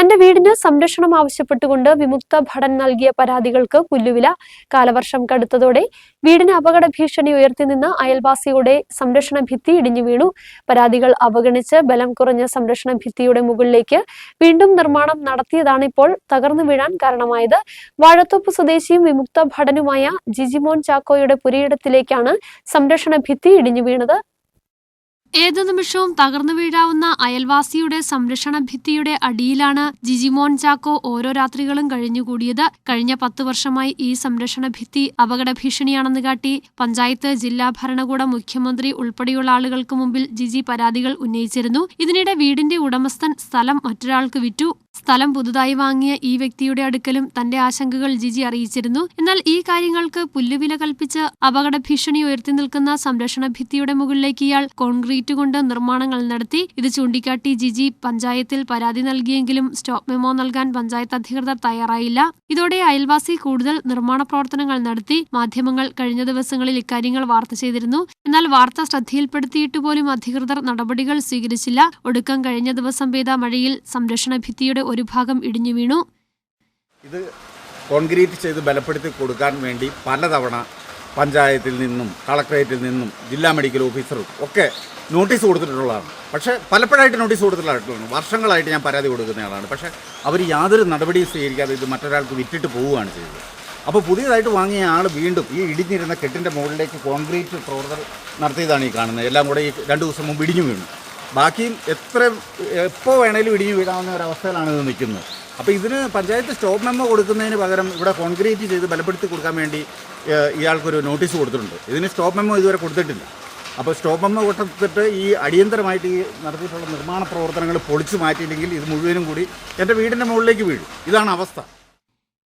തന്റെ വീടിന് സംരക്ഷണം ആവശ്യപ്പെട്ടുകൊണ്ട് വിമുക്ത ഭടൻ നൽകിയ പരാതികൾക്ക് പുല്ലുവില കാലവർഷം കടുത്തതോടെ വീടിന് അപകട ഭീഷണി ഉയർത്തി നിന്ന് അയൽവാസിയുടെ സംരക്ഷണ ഭിത്തി ഇടിഞ്ഞു വീണു. പരാതികൾ അവഗണിച്ച് ബലം കുറഞ്ഞ സംരക്ഷണ ഭിത്തിയുടെ മുകളിലേക്ക് വീണ്ടും നിർമ്മാണം നടത്തിയതാണ് ഇപ്പോൾ തകർന്നു വീഴാൻ കാരണമായത്. വാഴത്തോപ്പ് സ്വദേശിയും വിമുക്ത ഭടനുമായ ജിജിമോൻ ചാക്കോയുടെ പുരയിടത്തിലേക്കാണ് സംരക്ഷണ ഭിത്തി ഇടിഞ്ഞു വീണത്. ഏതു നിമിഷവും തകർന്നു വീഴാവുന്ന അയൽവാസിയുടെ സംരക്ഷണ ഭിത്തിയുടെ അടിയിലാണ് ജിജിമോൻ ചാക്കോ ഓരോ രാത്രികളും കഴിഞ്ഞുകൂടിയത്. കഴിഞ്ഞ പത്ത് വർഷമായി ഈ സംരക്ഷണ ഭിത്തി അപകട ഭീഷണിയാണെന്ന് കാട്ടി പഞ്ചായത്ത് ജില്ലാ ഭരണകൂടം മുഖ്യമന്ത്രി ഉൾപ്പെടെയുള്ള ആളുകൾക്ക് മുമ്പിൽ ജിജി പരാതികൾ ഉന്നയിച്ചിരുന്നു. ഇതിനിടെ വീടിന്റെ ഉടമസ്ഥൻ സ്ഥലം മറ്റൊരാൾക്ക് വിറ്റു. സ്ഥലം പുതുതായി വാങ്ങിയ ഈ വ്യക്തിയുടെ അടുക്കലും തന്റെ ആശങ്കകൾ ജിജി അറിയിച്ചിരുന്നു. എന്നാൽ ഈ കാര്യങ്ങൾക്ക് പുല്ലുവില കൽപ്പിച്ച് അപകട ഭീഷണി ഉയർത്തി നിൽക്കുന്ന സംരക്ഷണ ഭിത്തിയുടെ മുകളിലേക്ക് ഇയാൾ കോൺക്രീറ്റ് കൊണ്ട് നിർമ്മാണങ്ങൾ നടത്തി. ഇത് ചൂണ്ടിക്കാട്ടി ജിജി പഞ്ചായത്തിൽ പരാതി നൽകിയെങ്കിലും സ്റ്റോപ്പ് മെമോ നൽകാൻ പഞ്ചായത്ത് അധികൃതർ തയ്യാറായില്ല. ഇതോടെ അയൽവാസി കൂടുതൽ നിർമ്മാണ പ്രവർത്തനങ്ങൾ നടത്തി. മാധ്യമങ്ങൾ കഴിഞ്ഞ ദിവസങ്ങളിൽ ഇക്കാര്യങ്ങൾ വാർത്ത ചെയ്തിരുന്നു. എന്നാൽ വാർത്ത ശ്രദ്ധയിൽപ്പെടുത്തിയിട്ട് പോലും അധികൃതർ നടപടികൾ സ്വീകരിച്ചില്ല. ഒടുക്കം കഴിഞ്ഞ ദിവസം പെയ്ത മഴയിൽ സംരക്ഷണ ഭിത്തിയുടെ ഒരു ഭാഗം ഇടിഞ്ഞു വീണു. ഇത് കോൺക്രീറ്റ് ചെയ്ത് ബലപ്പെടുത്തി കൊടുക്കാൻ വേണ്ടി പലതവണ പഞ്ചായത്തിൽ നിന്നും കളക്ടറേറ്റിൽ നിന്നും ജില്ലാ മെഡിക്കൽ ഓഫീസറും ഒക്കെ നോട്ടീസ് കൊടുത്തിട്ടുള്ളതാണ്. പക്ഷേ പലപ്പോഴായിട്ട് നോട്ടീസ് കൊടുത്തിട്ടുള്ളതാണ്. വർഷങ്ങളായിട്ട് ഞാൻ പരാതി കൊടുക്കുന്ന ആളാണ്. പക്ഷേ അവർ യാതൊരു നടപടിയും സ്വീകരിക്കാതെ ഇത് മറ്റൊരാൾക്ക് വിറ്റിട്ട് പോവുകയാണ് ചെയ്തത്. അപ്പോൾ പുതിയതായിട്ട് വാങ്ങിയ ആൾ വീണ്ടും ഈ ഇടിഞ്ഞിരുന്ന കെട്ടിന്റെ മുകളിലേക്ക് കോൺക്രീറ്റ് പ്രവർത്തനം നടത്തിയതാണ് ഈ കാണുന്നത്. എല്ലാം കൂടെ ഈ രണ്ട് ദിവസം മുമ്പ് ഇടിഞ്ഞു വീണു. ബാക്കിയും എത്ര എപ്പോൾ വേണേലും ഇടിഞ്ഞു വീഴാവുന്ന ഒരവസ്ഥയിലാണ് ഇത് നിൽക്കുന്നത്. അപ്പോൾ ഇതിന് പഞ്ചായത്ത് സ്റ്റോപ്പ് മെമ്മോ കൊടുക്കുന്നതിന് പകരം ഇവിടെ കോൺക്രീറ്റ് ചെയ്ത് ബലപ്പെടുത്തി കൊടുക്കാൻ വേണ്ടി ഇയാൾക്കൊരു നോട്ടീസ് കൊടുത്തിട്ടുണ്ട്. ഇതിന് സ്റ്റോപ്പ് മെമ്മോ ഇതുവരെ കൊടുത്തിട്ടില്ല. അപ്പോൾ സ്റ്റോപ്പ് മെമ്മോ കൊടുത്തിട്ട് ഈ അടിയന്തരമായിട്ട് ഈ നടത്തിയിട്ടുള്ള നിർമ്മാണ പ്രവർത്തനങ്ങൾ പൊളിച്ചു മാറ്റിയില്ലെങ്കിൽ ഇത് മുഴുവനും കൂടി എന്റെ വീടിന്റെ മുകളിലേക്ക് വീഴും. ഇതാണ് അവസ്ഥ.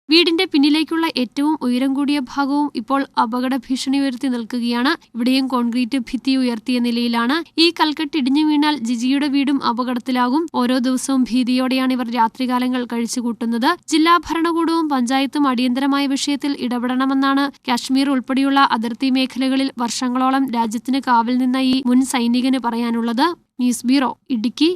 വീടിന്റെ പിന്നിലേക്കുള്ള ഏറ്റവും ഉയരം കൂടിയ ഭാഗവും ഇപ്പോൾ അപകട ഭീഷണി ഉയർത്തി നിൽക്കുകയാണ്. ഇവിടെയും കോൺക്രീറ്റ് ഭിത്തി ഉയർത്തിയ നിലയിലാണ്. ഈ കൽക്കെട്ട് ഇടിഞ്ഞു വീണാൽ ജിജിയുടെ വീടും അപകടത്തിലാകും. ഓരോ ദിവസവും ഭീതിയോടെയാണ് ഇവർ രാത്രികാലങ്ങൾ കഴിച്ചുകൂട്ടുന്നത്. ജില്ലാ ഭരണകൂടവും പഞ്ചായത്തും അടിയന്തരമായ വിഷയത്തിൽ ഇടപെടണമെന്നാണ്. കാശ്മീർ ഉൾപ്പെടെയുള്ള അതിർത്തി മേഖലകളിൽ വർഷങ്ങളോളം രാജ്യത്തിന് കാവൽ നിന്ന ഈ മുൻ സൈനികന് പറയാനുള്ളത്. News bureau Idukki.